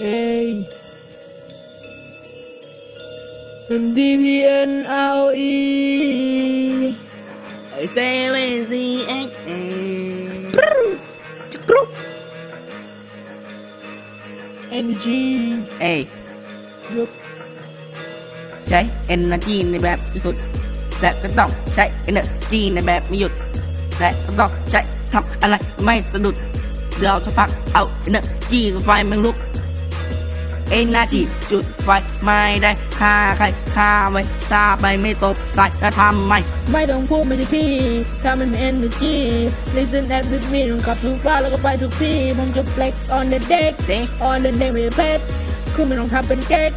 A M D P N L E ไอเซเว่นซีเอ็กเอจะกรุ๊ป Energy เอยยุบใช้ energy ในแบบที่สุด และก็ต้องใช้ energy ในแบบไม่หยุด และก็ต้องใช้ทำอะไรไม่สะดุดเราจะพักเอา energy ไฟมันลุก energy จุดไฟไม่ได้ฆ่าใครฆ่าไว้ซาไปไม่ตบตายแล้วทำไมไม่ต้องพูดไม่ได้พี่ถ้ามันมี energy listen at with me ต้องขับสุภาพแล้วก็ไปทุกที่ผมจะ flex on the deck เด็ก on the deck ไม่ได้เพชรคุณไม่ต้องทำเป็นเก๊ก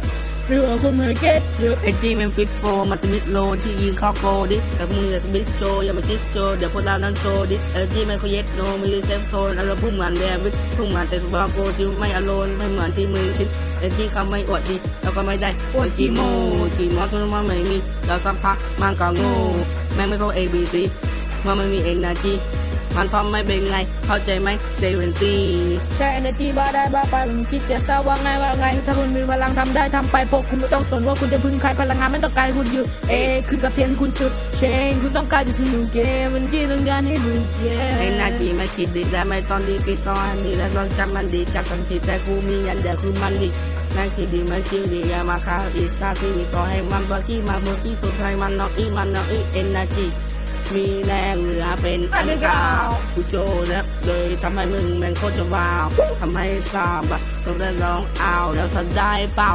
หรือว่าคุณไม่เก็ตเยอเอจีเป็นฟิตโฟมาสมิธโลที่ยิงเข้าโกดิแต่มึงอย่าสมิธโชอย่ามาคิดโชเดี๋ยวพวกเรานั้นโชดิเอจีไม่เขาเย็ดโนมิลิเซฟโซนแล้วเราพุ่งเหมือนแดวิดพุ่งเหมือนแต่สุภาพโกที่ไม่อโลนไม่เหมือนที่มึงคิดเอจีเขาไม่อวดดีเราก็ไม่ได้อวดขี้โมขี้โมส่วนว่าไม่มีเราสักพักมันก็โง่แม่งไม่เข้า A B C ว่ามันมีเอ็นจี มันทำไม่เป็นไง เข้าใจไหมเซเว่นซีใช้ energy บ้าได้บ้าไปผมคิดจะทราบว่าไงว่าไง ถ้าคุณมีพลังทำได้ทำไปพวกคุณไม่ต้องสนว่าคุณจะพึ่งใครพลังงานไม่ต้องการให้คุณหยุดเอขึ้นกับเทียนคุณจุด เชนคุณต้องการจะสนุกเกมมันที่ต้องการให้ดูเกมไอ้หนาจีไม่คิดดีและไม่ตอนดีคิดตอนดีและต้องจำมันดีจากกันทีแต่กูมียันเดียวคือมันดีนั่นคิดดีไม่คิดดีอย่ามาคาอีซาที่มีต่อให้มันบาที่มาเมื่อกี้สุดท้ายมันนอกอีมันนอกอีเอ็นนาจี มีแรงเหลือเป็นอันเก่ากูโชว์แล้วเลยทำให้มึงแม่งโคตรจะว้าวทำให้ซาบะสมได้ร้องอ้าวแล้วทำได้เปล่า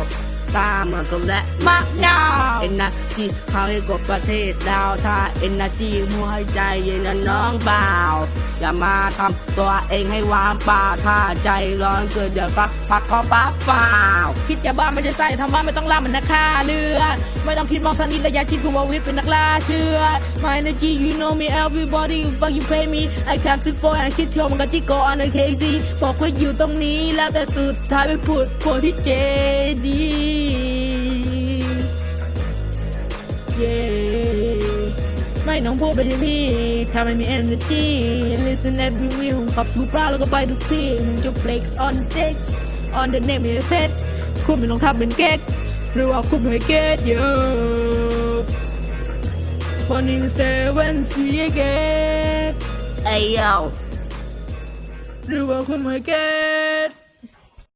ซามาสมและมะนาวเอ็นนาจีเขาให้กบประเทศดาวถ้าเอ็นนาจีหัวใจเย็นนะน้องบ่าว อย่ามาทำตัวเองให้วางเปล่าถ้าใจร้อนเกิดเดือดฟักพักก็ป้าฝ่าวคิดจะบ้าไม่ได้ใส่ทำบ้าไม่ต้องล่ามันนะค่าเลือดไม่ต้องคิดมองสันนิษระยะคิดคุณว่าวิทย์เป็นนักล่าเชื่อ My energy you know me everybody you fuck you pay me I can't fit for and คิดเที่ยวมันก็จิโกอันในเคซีบอกว่าอยู่ตรงนี้แล้วแต่สุดท้ายไปพูดโพที่เจดีเย้ไม่น้องพูดไปที่พี่ถ้าไม่มี energy listen at me วิวขับสูปราแล้วก็ไปทุกที่ผมจะ flex on deck on the name ไม่เพชรคุณไม่ต้องทำเป็นเก๊กหรือว่าคุณไม่เก็ตเยอะคนนี้เซเว่นซีเก๊กไอ้เยาหรือว่าคุณไม่เก็ต